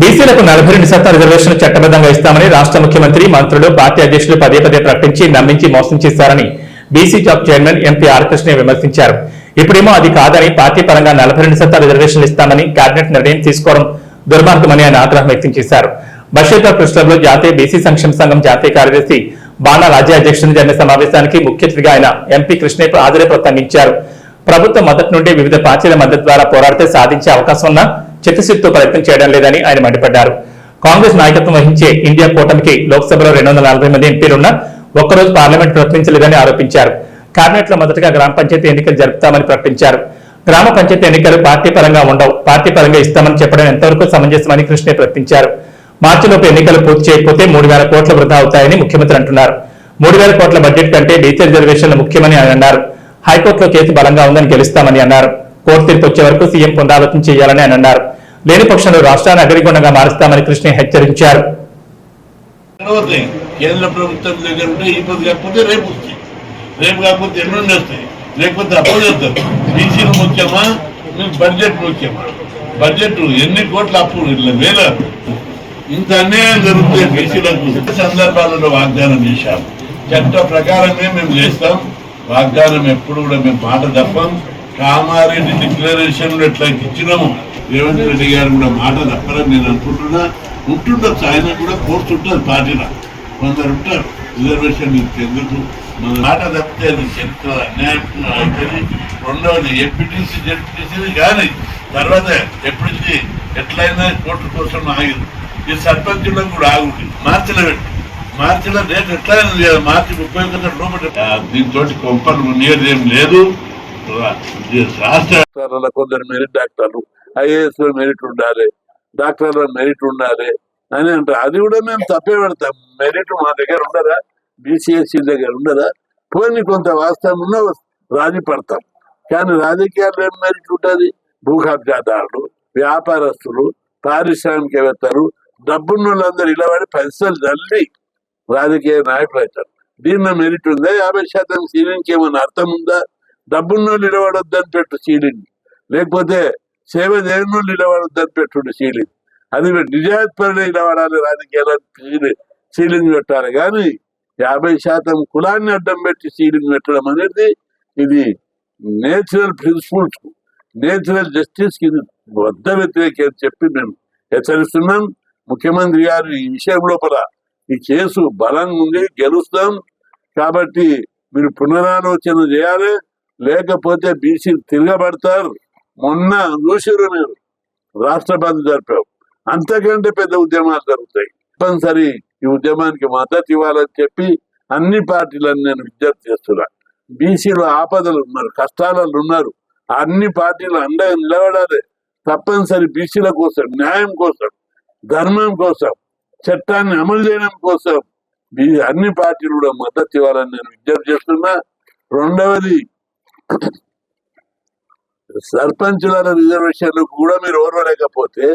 బీసీలకు నలభై రెండు శాతం రిజర్వేషన్లు చట్టబద్ధంగా ఇస్తామని రాష్ట్ర ముఖ్యమంత్రి మంత్రులు పార్టీ అధ్యక్షులు పదే పదే ప్రకటించి నమ్మించి మోసం చేశారని BC job chairman MP R Krishna విమర్శించారు. ఇప్పుడేమో అది కాదని పార్టీ పరంగా నలభై రెండు శాతం రిజర్వేషన్లు ఇస్తామని కేబినెట్ నిర్ణయం తీసుకోవడం దుర్మార్గమని ఆయన ఆగ్రహం వ్యక్తం చేశారు. బషీర్బాగ్ ప్రెస్ జాతీయ బీసీ సంక్షేమ సంఘం జాతీయ కార్యదర్శి బాణా రాజ్య అధ్యక్షుని జరిగిన సమావేశానికి ముఖ్య అతిథిగా ఆయన ఎంపీ కృష్ణ హాజరై ప్రసంగించారు. ప్రభుత్వం మొదటి నుండి వివిధ పార్టీల మద్దతు ద్వారా పోరాడితే సాధించే అవకాశం ఉన్నా చిత్తశుద్ధితో ప్రయత్నం చేయడం లేదని ఆయన మండిపడ్డారు. కాంగ్రెస్ నాయకత్వం వహించే ఇండియా కూటమికి లోక్సభలో రెండు వందల నలభై మంది ఎంపీలున్నా ఒక్కరోజు పార్లమెంట్ ప్రకటించలేదని ఆరోపించారు. కేబినెట్లో మొదటగా గ్రామ పంచాయతీ ఎన్నికలు జరుపుతామని ప్రకటించారు. గ్రామ పంచాయతీ ఎన్నికలు పార్టీ పరంగా ఉండవు. పార్టీ పరంగా ఇస్తామని చెప్పడం ఎంతవరకు సమంజసమని కృష్ణ ప్రకటించారు. మార్చిలోపు ఎన్నికలు పూర్తి చేయకపోతే మూడు వేల కోట్ల వృధా అవుతాయని ముఖ్యమంత్రి అంటున్నారు. మూడు వేల కోట్ల బడ్జెట్ కంటే డీజిల్ రిజర్వేషన్లు ముఖ్యమని ఆయన అన్నారు. హైకోర్టులో కేసు బలంగా ఉందని గెలుస్తామని అన్నారు. కోర్టు తీర్పు వచ్చే వరకు సీఎం పునరాలోచన చేయాలని ఆయన అన్నారు. లేని పక్షంలో రాష్ట్రాన్ని అగ్రిగొండగా మారుస్తామని కృష్ణ హెచ్చరించారు. కేంద్ర ప్రభుత్వం దగ్గర ఉంటే ఈ పొద్దు కాకపోతే రేపు వస్తాయి. రేపు కాకపోతే ఎల్లుండి వస్తాయి. లేకపోతే అప్పుడు వస్తారు బీసీలు ముఖ్యమా? మీకు బడ్జెట్ ముఖ్యమా? బడ్జెట్ ఎన్ని కోట్ల అప్పు? ఇట్లా వేల. ఇంత అన్యాయం జరుగుతుంది బీసీలకు సందర్భాలలో వాగ్దానం చేశాం. చట్ట ప్రకారమే మేము చేస్తాం. వాగ్దానం ఎప్పుడు కూడా మేము మాట తప్పం. కామారెడ్డి డిక్లరేషన్ ఎట్లా ఇచ్చినాము రేవంత్ రెడ్డి గారు కూడా మాట తప్పరని నేను అనుకుంటున్నా. ఉంటుండొచ్చు ఆయన కూడా కోర్సు ఉంటుంది పార్టీలో. కొందరు ఉంటారు రిజర్వేషన్ ఎందుకు? మన మాట తప్పితే అది చరిత్ర అన్యాయం అవుతుంది రెండవది ఎంపీటీసీ జడ్పీటీసీ కానీ తర్వాత ఎప్పటికీ ఎట్లయినా కోర్టు కోసం ఆగింది. ఈ సర్పంచులకు కూడా ఆగుంది. మార్చిలో పెట్టి. మార్చిలో డేట్ ఎట్లయినా లేదు మార్చి ముప్పై ఒకటి రూపాయలు దీంతో కొంపలు మునిగేది ఏం లేదు. కొందరు మెరిట్ డాక్టర్లు ఐఏఎస్లో మెరిట్ ఉండాలి డాక్టర్లో మెరిట్ ఉండాలి అని అంటారు. అది కూడా మేము తప్పే పెడతాం. మెరిట్ మా దగ్గర ఉండదా? బీసీఎస్సీ దగ్గర ఉండదా? పోనీ కొంత వాస్తవం ఉన్న రాజీ పడతాం. కానీ రాజకీయాల్లో ఏం మెరిట్ ఉంటుంది? భూ కబ్జాదారులు వ్యాపారస్తులు పారిశ్రామికవేత్తలు డబ్బున్న వాళ్ళందరూ ఇలా పడి పైసలు తల్లి రాజకీయ నాయకులు అవుతారు దీనిలో మెరిట్ ఉందా? యాభై శాతం సీలింగ్ ఏమైనా అర్థం ఉందా? డబ్బులను నిలబడొద్దని పెట్టు సీలింగ్ లేకపోతే సేవ చేయని నిలబడొద్దని పెట్టుడు సీలింగ్ అది నిజాయితీపరులు నిలబడాలి రాజకీయాలను సీలింగ్ పెట్టాలి. కానీ యాభై శాతం కులాన్ని అడ్డం పెట్టి సీలింగ్ పెట్టడం అనేది ఇది నేచురల్ ప్రిన్సిపల్స్ నేచురల్ జస్టిస్కి ఇది వద్ద వ్యతిరేక అని చెప్పి మేము హెచ్చరిస్తున్నాం. ముఖ్యమంత్రి గారు ఈ విషయం లోపల ఈ కేసు బలంగా ఉంది గెలుస్తాం. కాబట్టి మీరు పునరాలోచన చేయాలి. లేకపోతే బీసీ తిరగబడతారు. మొన్న చూసిరు మీరు. రాష్ట్ర జరిపావు. జరిపాం అంతకంటే పెద్ద ఉద్యమాలు జరుగుతాయి. తప్పనిసరి ఈ ఉద్యమానికి మద్దతు ఇవ్వాలని చెప్పి అన్ని పార్టీలను నేను విజ్ఞప్తి చేస్తున్నా. బీసీలు ఆపదలు ఉన్నారు కష్టాలలో ఉన్నారు. అన్ని పార్టీలు అండగా నిలబడాలి. తప్పనిసరి బీసీల కోసం న్యాయం కోసం ధర్మం కోసం చట్టాన్ని అమలు చేయడం కోసం అన్ని పార్టీలు కూడా మద్దతు ఇవ్వాలని నేను విజ్ఞప్తి చేస్తున్నా. రెండవది సర్పంచుల రిజర్వేషన్లు కూడా మీరు ఓర్వలేకపోతే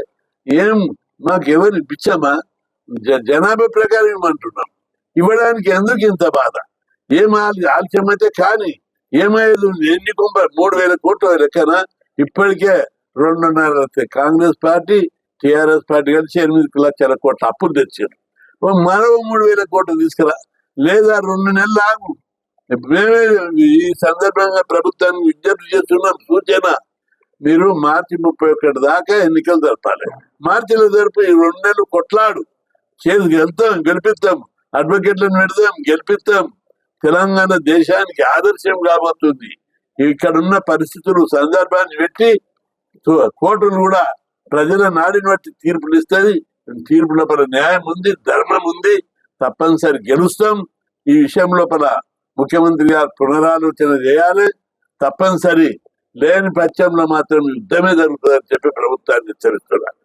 ఏం మాకు ఎవరు పిచ్చమా జ- జనాభా ప్రకారం ఇవ్వమంటున్నాం ఇవ్వడానికి ఎందుకు ఇంత బాధ? ఏం ఆల్- ఆలస్యం అయితే కానీ ఏమయ్యేది ఎన్ని కుంభ మూడు వేల కోట్ల లెక్కన ఇప్పటికే రెండున్నర వస్తాయి. కాంగ్రెస్ పార్టీ టిఆర్ఎస్ పార్టీ కలిసి ఎనిమిది లక్షల కోట్ల అప్పులు తెచ్చారు. మరో మూడు వేల కోట్లు తీసుకురా. లేదా రెండు నెలలు ఆగు. ఈ సందర్భంగా ప్రభుత్వానికి విజ్ఞప్తి చేస్తున్నాం సూచన. మీరు మార్చి ముప్పై ఒకటి దాకా ఎన్నికలు జరపాలి. మార్చిలో జరిపి ఈ రెండు నెలలు కొట్లాడు. చేసి వెళ్తాం గెలిపిస్తాం. అడ్వకేట్లను పెడతాం గెలిపిస్తాం. తెలంగాణ దేశానికి ఆదర్శం కాబోతుంది. ఇక్కడున్న పరిస్థితులు సందర్భాన్ని పెట్టి కోర్టులు కూడా ప్రజల నాడిని బట్టి తీర్పులు ఇస్తుంది తీర్పు లోపల న్యాయం ఉంది ధర్మం ఉంది. తప్పనిసరి గెలుస్తాం. ఈ విషయం లోపల ముఖ్యమంత్రి గారు పునరాలోచన చేయాలి తప్పనిసరి. లేని పక్షంలో మాత్రం యుద్ధమే జరుగుతుందని చెప్పి ప్రభుత్వాన్ని హెచ్చరిస్తున్నారు.